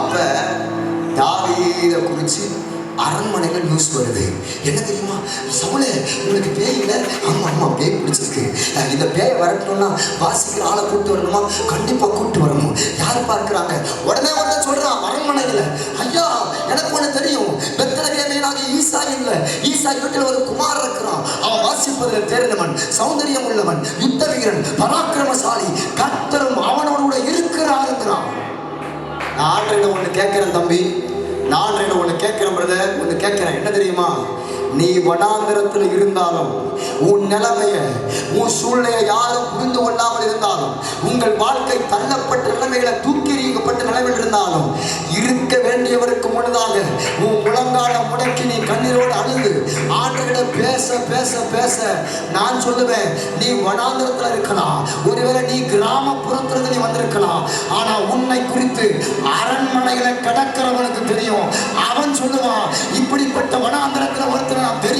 அப்ப தாவீத குறிச்சு அரண்மனைகள் நியூஸ் வருது. என்ன தெரியுமா? சவுளே உங்களுக்கு பேய் இல்லை? ஆமா ஆமா பேய் பிடிச்சிருக்கு. இந்த பேயை வரட்டணும்னா வாசிக்கிற ஆளை கூப்பிட்டு வரணுமா? கண்டிப்பா கூப்பிட்டு வரணும். யார் பார்க்கறாங்க? உடனே வந்து சொல்றான் அரண்மனையில. ஐயா எனக்கு ஒண்ணு தெரியும். பெத்தலகேமையனாக ஈசா இல்ல. ஈசா வீட்டில் ஒரு குமார் இருக்கிறான். அவன் வாசிப்பதில் தேர்ந்தவன் சௌந்தரியம் உள்ளவன் யுத்த வீரன் பராக்கிரமசாலி. நான் ஒன்று கேட்குறேன் தம்பி. நான் ஒன்று கேட்குறேன் பிரதர் ஒன்று கேட்குறேன். என்ன தெரியுமா? நீ வடாந்திரத்தில் இருந்தாலும் உன் நிலைமைய உன் சூழ்நிலையை யாரும் புரிந்து கொள்ளாமல் இருந்தாலும் உங்கள் வாழ்க்கை தள்ளப்பட்ட நிலைமைகளை தூக்கி எறியப்பட்ட நிலைமையில் இருந்தாலும் இருக்க வேண்டியவருக்கு முன்னதாக உன் முழங்கால முடக்கி நீ கண்ணீரோடு அழுது ஆண்டுகிட்ட பேச பேச பேச நான் சொல்லுவேன் நீ வடாந்திரத்தில் இருக்கலாம். ஒருவேளை நீ கிராமப்புறத்திலிருந்து நீ வந்திருக்கலாம். ஆனா உன்னை குறித்து அரண்மனைகளை கடக்கிறவனுக்கு தெரியும். அவன் சொல்லுவான் இப்படிப்பட்ட வனாந்திரத்தில்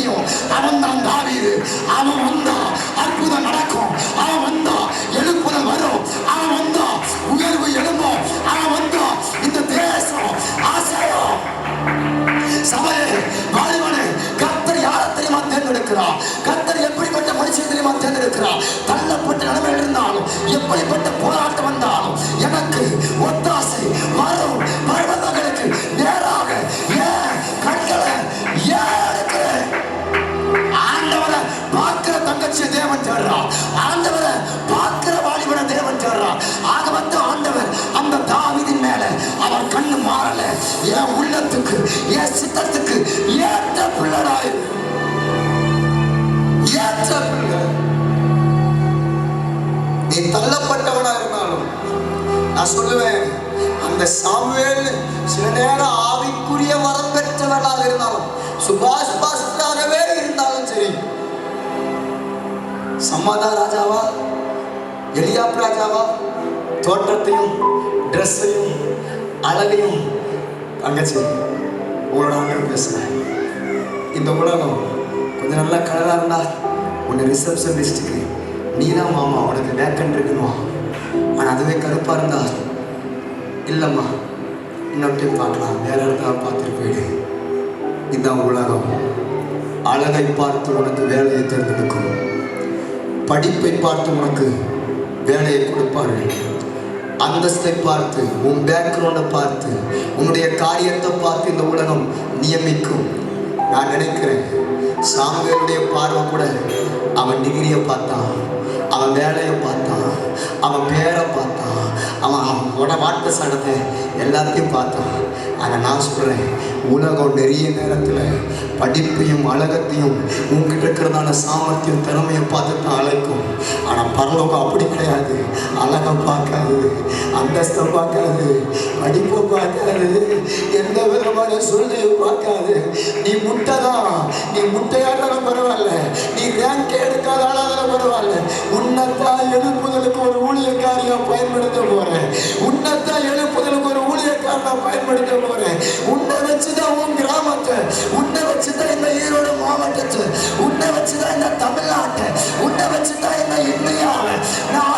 முடியும் அவன் தான் தாவீது. அவன் வந்தா அற்புதம் நடக்கும். அவன் வந்தா எழுப்புதல் வரும். அவன் வந்தா உயர்வு எழும்பும். அவன் நீ தள்ளப்பட்டவனா இருந்தாலும் நான் சொல்லுவேன் அந்த சாமுவேல் சில நேரம் ஆவிக்குரிய வரம் பெற்றவனாக இருந்தாலும் சுபாஷ் பாஸ்தாகவே இருந்தாலும் சரி. சம்மாதா ராஜாவா? எலியாப் ராஜாவா? தோற்றத்தையும் ட்ரெஸ்ஸையும் அழகையும் தங்கச்சி உங்களோட ஆண்டவர் பேசுகிறேன் இந்த உலகம் கொஞ்சம் நல்லா கலராக இருந்தா உன்னை ரிசப்ஷனிஸ்ட்டுக்கு நீ தான் மாமா உனக்கு வேக்கன் இருக்கணும் ஆனால் அதுவே கருப்பாக இருந்தா இல்லைம்மா இன்னொரு டைம் பார்க்கலாம். வேற இடத்துல பார்த்துட்டு போயிடு இதுதான் உலகம். அழகை பார்த்து உனக்கு வேலையை தேர்ந்தெடுக்கும். படிப்பை பார்த்து உனக்கு வேலையை கொடுப்பார்கள். அந்தஸ்தை பார்த்து உன் பேக்ரவுண்டை பார்த்து உன்னுடைய காரியத்தை பார்த்து இந்த உலகம் நியமிக்கும். நான் நினைக்கிறேன் சாமுவேலுடைய பார்வை கூட அவன் டிகிரியை பார்த்தான். அவன் வேலையை பார்த்தான். அவன் பேரை பார்த்தான். அவன் அவனோட வாட்ட சடத்தை எல்லாத்தையும் பார்த்தான். அதை நான் சொல்கிறேன் உலகம் நிறைய நேரத்தில் படிப்பையும் அழகத்தையும் உங்ககிட்ட இருக்கிறதான சாமர்த்தியம் திறமையை பார்த்து தான் அழைக்கும். ஆனால் பரலோகம் அப்படி கிடையாது. அழகை பார்க்காது அந்தஸ்தை பார்க்காது படிப்பை பார்க்காது எந்த விதமான சூழ்நிலையும் பார்க்காது. நீ முட்டை தான். நீ முட்டையாட்டாலும் பரவாயில்ல. நீ ரேங்க் எடுக்காத பயன்படுத்த போறேன். உன்னத்தான் எழுப்புதலுக்கு ஒரு ஊழியக்காரனா பயன்படுத்த போறேன். உன்னை வச்சுதான் உன் கிராமத்தை. உன்னை வச்சுதான் இந்த ஈரோடு மாவட்டத்தை. உன்னை வச்சுதான் இந்த தமிழ்நாட்டை. உன்னை வச்சுதான் இந்த இந்தியாவை. நான்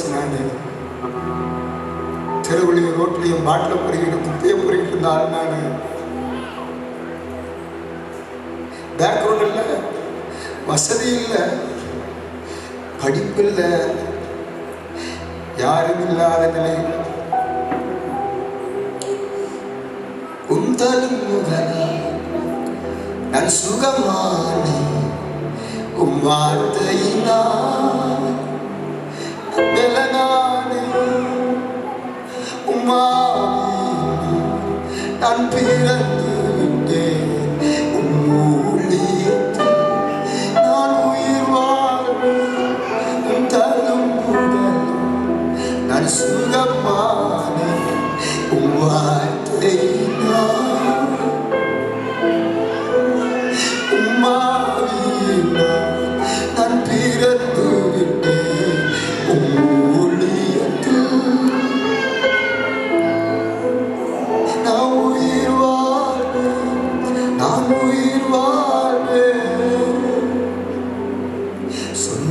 தள்ளப்பட்டவன் தங்கச்சி நானு ரோட்லையும் பாட்டில் பொறிக்கிட்டு குப்பையை பொறிக்கிட்டு இருந்த ஆள் நான் பேக்ரவுண்ட் இல்லை வசதி இல்லை படிப்பு இல்லை யாரும் இல்லாத நிலை. உந்தலும் முகனா நான் சுகமானே உம் வார்த்தையினால். 안 피났는데 울리듯 난 위와 달른 불안난 수가 많은 우와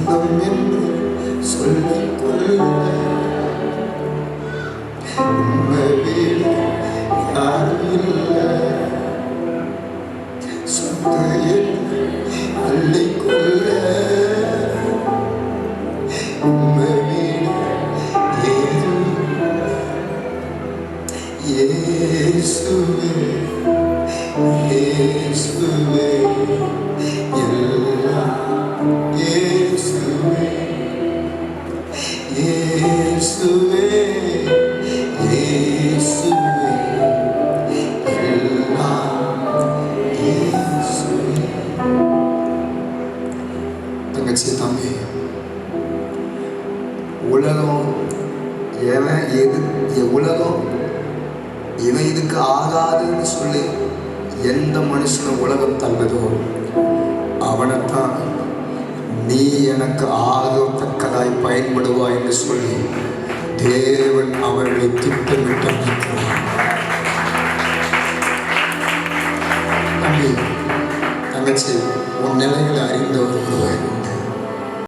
சொந்தம் என்று சொல்லிக் கொள்ள உண்மையே யாரும் இல்லை சொந்த என்று இயேசுவே இயேசுவே எல்லாம் தங்கச்சி தம்பி உலகம் எவன் எது உலகம் இவன் இதுக்கு ஆகாதுன்னு சொல்லி எந்த மனுஷனும் உலகம் தந்ததோ அவனைத்தான் நீ எனக்கு ஆகத்தக்கதாய் பயன்படுவாய் என்று சொல்லி தேவன் அவர்களை திட்டமிட்டு தங்கச்சி உன் நிலைகளை அறிந்தவர் ஒருவர்.